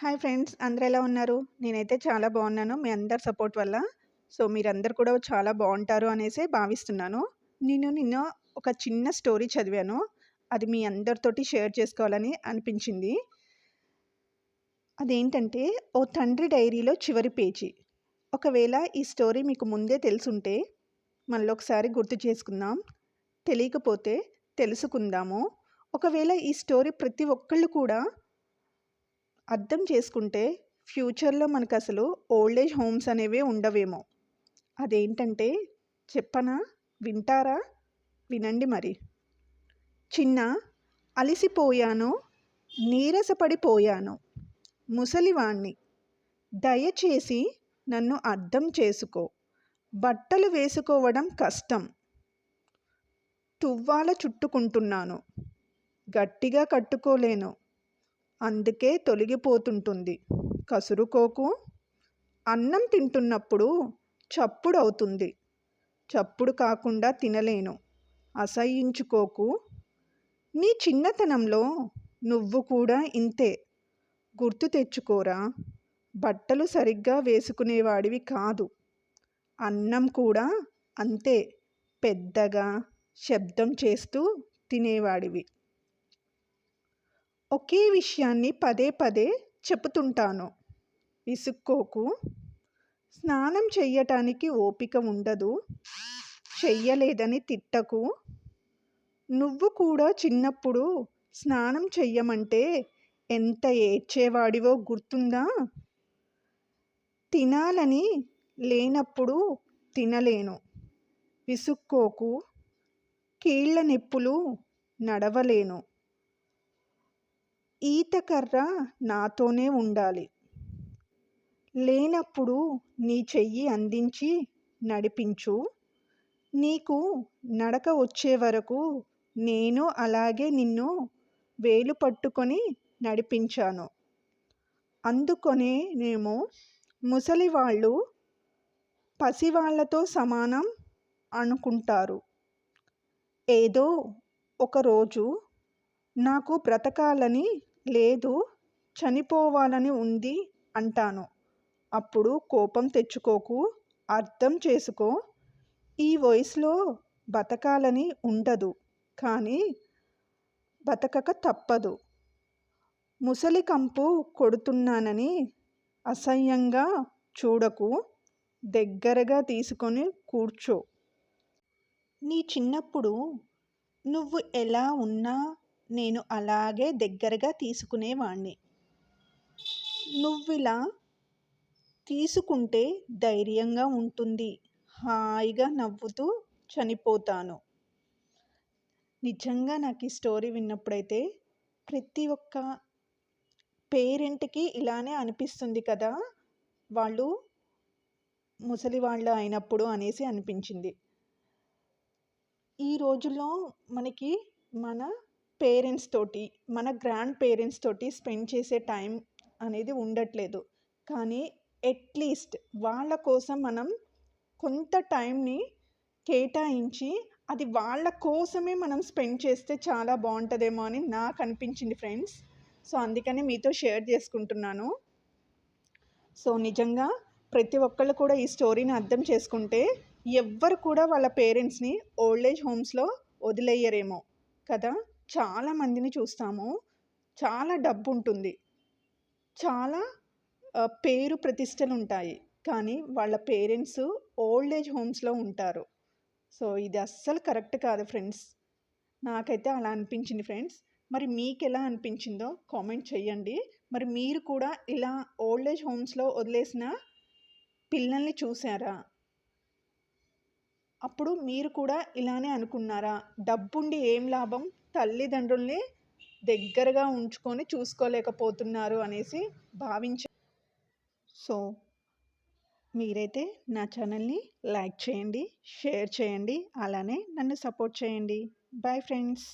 Hi friends అందరు ఎలా ఉన్నారు? నేనైతే చాలా బాగున్నాను మీ అందరి సపోర్ట్ వల్ల. సో మీరందరు కూడా చాలా బాగుంటారు అనేసి భావిస్తున్నాను. నేను నిన్న ఒక చిన్న స్టోరీ చదివాను. అది మీ అందరితోటి షేర్ చేసుకోవాలని అనిపించింది. అదేంటంటే ఓ తండ్రి డైరీలో చివరి పేజీ. ఒకవేళ ఈ స్టోరీ మీకు ముందే తెలుసుంటే మళ్ళీ ఒకసారి గుర్తు చేసుకుందాం. తెలియకపోతే తెలుసుకుందాము. ఒకవేళ ఈ స్టోరీ ప్రతి ఒక్కళ్ళు కూడా అర్థం చేసుకుంటే ఫ్యూచర్లో మనకు అసలు ఓల్డ్ ఏజ్ హోమ్స్ అనేవి ఉండవేమో. అదేంటంటే చెప్పనా? వింటారా? వినండి మరి. చిన్న అలిసిపోయాను నీరసపడిపోయాను ముసలివాణ్ణి. దయచేసి నన్ను అర్థం చేసుకో. బట్టలు వేసుకోవడం కష్టం. తువ్వాల చుట్టుకుంటున్నాను. గట్టిగా కట్టుకోలేను. అందుకే తొలగిపోతుంటుంది. కసురుకోకు. అన్నం తింటున్నప్పుడు చప్పుడు అవుతుంది చప్పుడు కాకుండా తినలేను. అసహించుకోకు నీ చిన్నతనంలో నువ్వు కూడా ఇంతే. గుర్తు తెచ్చుకోరా. బట్టలు సరిగ్గా వేసుకునేవాడివి కాదు. అన్నం కూడా అంతే. పెద్దగా శబ్దం చేస్తూ తినేవాడివి. ఒకే విషయాన్ని పదే పదే చెబుతుంటాను విసుక్కోకు. స్నానం చెయ్యటానికి ఓపిక ఉండదు. చెయ్యలేదని తిట్టకు. నువ్వు కూడా చిన్నప్పుడు స్నానం చెయ్యమంటే ఎంత ఏడ్చేవాడివో గుర్తుందా? తినాలని లేనప్పుడు తినలేను. విసుక్కోకు. కీళ్ళ నొప్పులు నడవలేను. ఈతకర్ర నాతోనే ఉండాలి. లేనప్పుడు నీ చెయ్యి అందించి నడిపించు. నీకు నడక వచ్చే వరకు నేను అలాగే నిన్ను వేలు పట్టుకొని నడిపించాను. అందుకొనేనేమో ముసలివాళ్ళు పసివాళ్ళతో సమానం అనుకుంటారు. ఏదో ఒకరోజు నాకు బ్రతకాలని లేదు చనిపోవాలని ఉంది అంటాను. అప్పుడు కోపం తెచ్చుకోకు అర్థం చేసుకో. ఈ వయసులో బతకాలని ఉండదు కానీ బతకక తప్పదు. ముసలి కంపు కొడుతున్నానని అసహ్యంగా చూడకు దగ్గరగా తీసుకొని కూర్చో. నీ చిన్నప్పుడు నువ్వు ఎలా ఉన్నా నేను అలాగే దగ్గరగా తీసుకునేవాణ్ణి. నువ్విలా తీసుకుంటే ధైర్యంగా ఉంటుంది. హాయిగా నవ్వుతూ చనిపోతాను. నిజంగా నాకు ఈ స్టోరీ విన్నప్పుడైతే ప్రతి ఒక్క పేరెంట్కి ఇలానే అనిపిస్తుంది కదా! వాళ్ళు ముసలి వాళ్ళు అయినప్పుడు అనేసి అనిపించింది. ఈ రోజుల్లో మనకి మన పేరెంట్స్ తోటి మన గ్రాండ్ పేరెంట్స్ తోటి స్పెండ్ చేసే టైం అనేది ఉండట్లేదు. కానీ అట్లీస్ట్ వాళ్ళ కోసం మనం కొంత టైంని కేటాయించి అది వాళ్ళ కోసమే మనం స్పెండ్ చేస్తే చాలా బాగుంటుందేమో అని నాకు అనిపించింది ఫ్రెండ్స్. సో అందుకనే మీతో షేర్ చేసుకుంటున్నాను. సో నిజంగా ప్రతి ఒక్కళ్ళు కూడా ఈ స్టోరీని అర్థం చేసుకుంటే ఎవ్వరు కూడా వాళ్ళ పేరెంట్స్ని ఓల్డ్ ఏజ్ హోమ్స్లో వదిలేయరేమో కదా? చాలా మందిని చూస్తాము. చాలా డబ్బు ఉంటుంది చాలా పేరు ప్రతిష్టలు ఉంటాయి కానీ వాళ్ళ పేరెంట్స్ ఓల్డ్ ఏజ్ హోమ్స్లో ఉంటారు. సో ఇది అస్సలు కరెక్ట్ కాదు ఫ్రెండ్స్. నాకైతే అలా అనిపించింది ఫ్రెండ్స్. మరి మీకు ఎలా అనిపించిందో కామెంట్ చేయండి మరి మీరు కూడా ఇలా ఓల్డ్ ఏజ్ హోమ్స్లో వదిలేసిన పిల్లల్ని చూసారా? అప్పుడు మీరు కూడా ఇలానే అనుకున్నారా? డబ్బుండి ఏం లాభం? తల్లిదండ్రుల్ని దగ్గరగా ఉంచుకొని చూసుకోలేకపోతున్నారు అనేసి భావించ సో మీరైతే నా ఛానల్ని లైక్ చేయండి షేర్ చేయండి అలానే నన్ను సపోర్ట్ చేయండి. Bye friends!